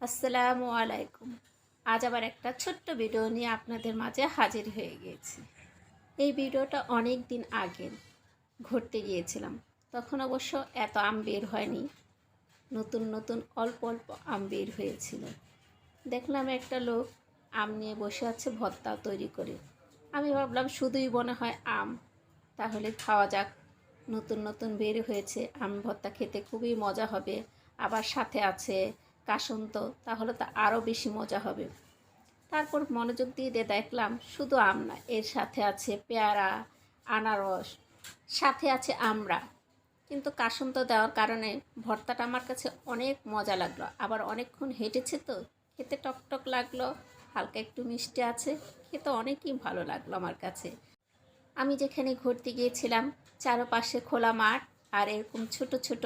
আসসালামু আলাইকুম। আজ আবার একটা ছোট্ট ভিডিও নিয়ে আপনাদের মাঝে হাজির হয়ে গিয়েছি এই ভিডিওটা অনেক দিন আগের ঘুরতে গিয়েছিলাম। তখন অবশ্য এত আম বের হয়নি। নতুন নতুন, অল্প অল্প আম বের হয়েছিল। দেখলাম একটা লোক আম নিয়ে বসে আছে ভর্তা তৈরি করে। আমি ভাবলাম, শুধুই মনে হয় আম। তাহলে খাওয়া যাক। নতুন নতুন বের হয়েছে। আম ভর্তা খেতে খুবই মজা হবে। আবার সাথে আছে কাসন্ত তাহলে তো আরও বেশি মজা হবে। তারপর মনোযোগ দিয়ে দেখলাম শুধু আম না, এর সাথে আছে পেয়ারা, আনারস, সাথে আছে আমড়া। কিন্তু কাসন্ত দেওয়ার কারণে ভর্তাটা আমার কাছে অনেক মজা লাগল। আবার অনেকক্ষণ হেঁটেছে তো, খেতে টকটক লাগল, হালকা একটু মিষ্টি আছে, খেতে অনেকই ভালো লাগল আমার কাছে। আমি যেখানে ঘুরতে গিয়েছিলাম, চারপাশে খোলা মাঠ আর এরকম ছোট ছোট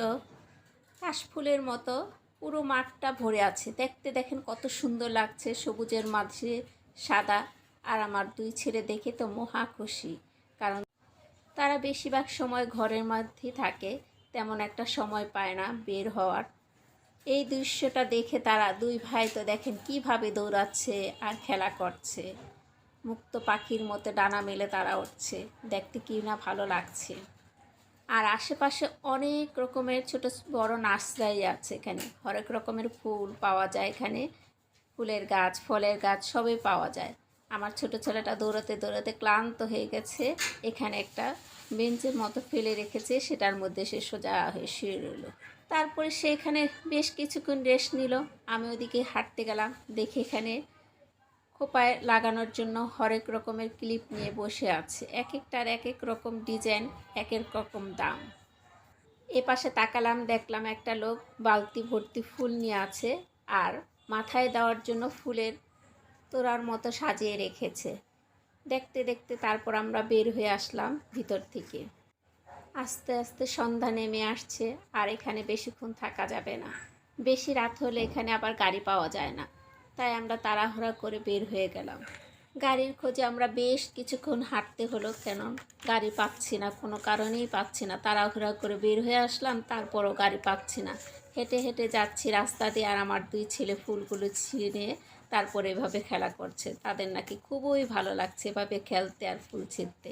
কাশফুলের মতো পুরো মাঠটা ভরে আছে। দেখতে দেখেন কত সুন্দর লাগছে সবুজের মাঝে সাদা। আর আমার দুই ছেলে দেখে তো মহা খুশি, কারণ তারা বেশিরভাগ সময় ঘরের মধ্যেই থাকে, তেমন একটা সময় পায় না বের হওয়ার। এই দৃশ্যটা দেখে তারা দুই ভাই তো দেখেন কীভাবে দৌড়াচ্ছে আর খেলা করছে। মুক্ত পাখির মতো ডানা মেলে তারা উঠছে, দেখতে কি না ভালো লাগছে। আর আশেপাশে অনেক রকমের ছোট বড় নার্সারি আছে এখানে। হরেক রকমের ফুল পাওয়া যায় এখানে। ফুলের গাছ, ফলের গাছ সবই পাওয়া যায়। আমার ছোট ছেলেটা দৌড়াতে দৌড়াতে ক্লান্ত হয়ে গেছে। এখানে একটা বেঞ্চের মতো ফেলে রেখেছে, সেটার মধ্যে সে সোজা হয়ে শুয়ে রইল। তারপরে সে এখানে বেশ কিছুক্ষণ রেস্ট নিল। আমি ওদিকে হাঁটতে গেলাম, দেখে এখানে খোপায় লাগানোর জন্য হরেক রকমের ক্লিপ নিয়ে বসে আছে। এক একটার এক এক রকম ডিজাইন এক এক রকম দাম। এ পাশে তাকালাম, দেখলাম একটা লোক বালতি ভর্তি ফুল নিয়ে আছে আর মাথায় দেওয়ার জন্য ফুলের তোড়ার মতো সাজিয়ে রেখেছে। দেখতে দেখতে তারপর আমরা বের হয়ে আসলাম ভিতর থেকে। আস্তে আস্তে সন্ধ্যা নেমে আসছে আর এখানে বেশিক্ষণ থাকা যাবে না। বেশি রাত হলে এখানে আবার গাড়ি পাওয়া যায় না। তাই আমরা তাড়াহুড়া করে বের হয়ে গেলাম। গাড়ির খোঁজে আমরা বেশ কিছুক্ষণ হাঁটতে হলো কেন? গাড়ি পাচ্ছি না, কোনো কারণেই পাচ্ছি না। তাড়াহুড়া করে বের হয়ে আসলাম, তারপরও গাড়ি পাচ্ছি না। হেঁটে হেঁটে যাচ্ছি রাস্তা দিয়ে আর আমার দুই ছেলে ফুলগুলো ছিঁড়ে তারপরে এভাবে খেলা করছে। তাদের নাকি খুবই ভালো লাগছে এভাবে খেলতে আর ফুল ছিঁড়তে।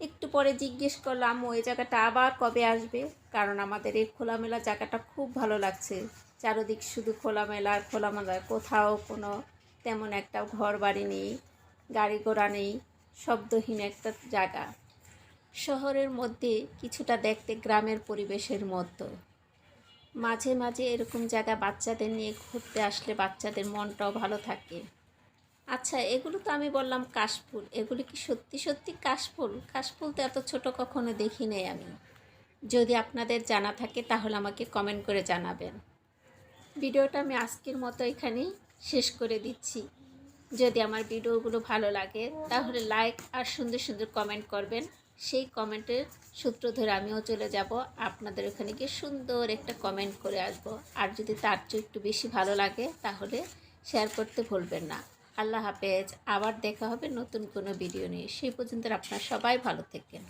একটু পরে জিজ্ঞেস করলাম ওই জায়গাটা আবার কবে আসবে? কারণ আমাদের এই খোলামেলা জায়গাটা খুব ভালো লাগছে। চারদিক শুধু খোলামেলা খোলামেলা কোথাও কোনো তেমন একটা ঘর বাড়ি নেই, গাড়ি ঘোড়া নেই, শব্দহীন একটা জায়গা। শহরের মধ্যে কিছুটা দেখতে গ্রামের পরিবেশের মতো। মাঝে মাঝে এরকম জায়গা বাচ্চাদের নিয়ে ঘুরতে আসলে বাচ্চাদের মনটাও ভালো থাকে। আচ্ছা এগুলো তো আমি বললাম কাশফুল। এগুলো কি সত্যি সত্যি কাশফুল? কাশফুল তো এত ছোট কখনো দেখি নেই আমি। যদি আপনাদের জানা থাকে তাহলে আমাকে কমেন্ট করে জানাবেন। ভিডিওটা আমি আজকের মতো এখানেই শেষ করে দিচ্ছি। যদি আমার ভিডিওগুলো ভালো লাগে, তাহলে লাইক আর সুন্দর সুন্দর কমেন্ট করবেন। সেই কমেন্টের সূত্র ধরে আমিও চলে যাব। আপনাদের ওখানে গিয়ে সুন্দর একটা কমেন্ট করে আসব। আর যদি তার চেয়ে একটু বেশি ভালো লাগে, তাহলে শেয়ার করতে ভুলবেন না। আল্লাহ হাফেজ। আবার দেখা হবে নতুন কোনো ভিডিও নিয়ে। সেই পর্যন্ত আপনারা সবাই ভালো থাকেন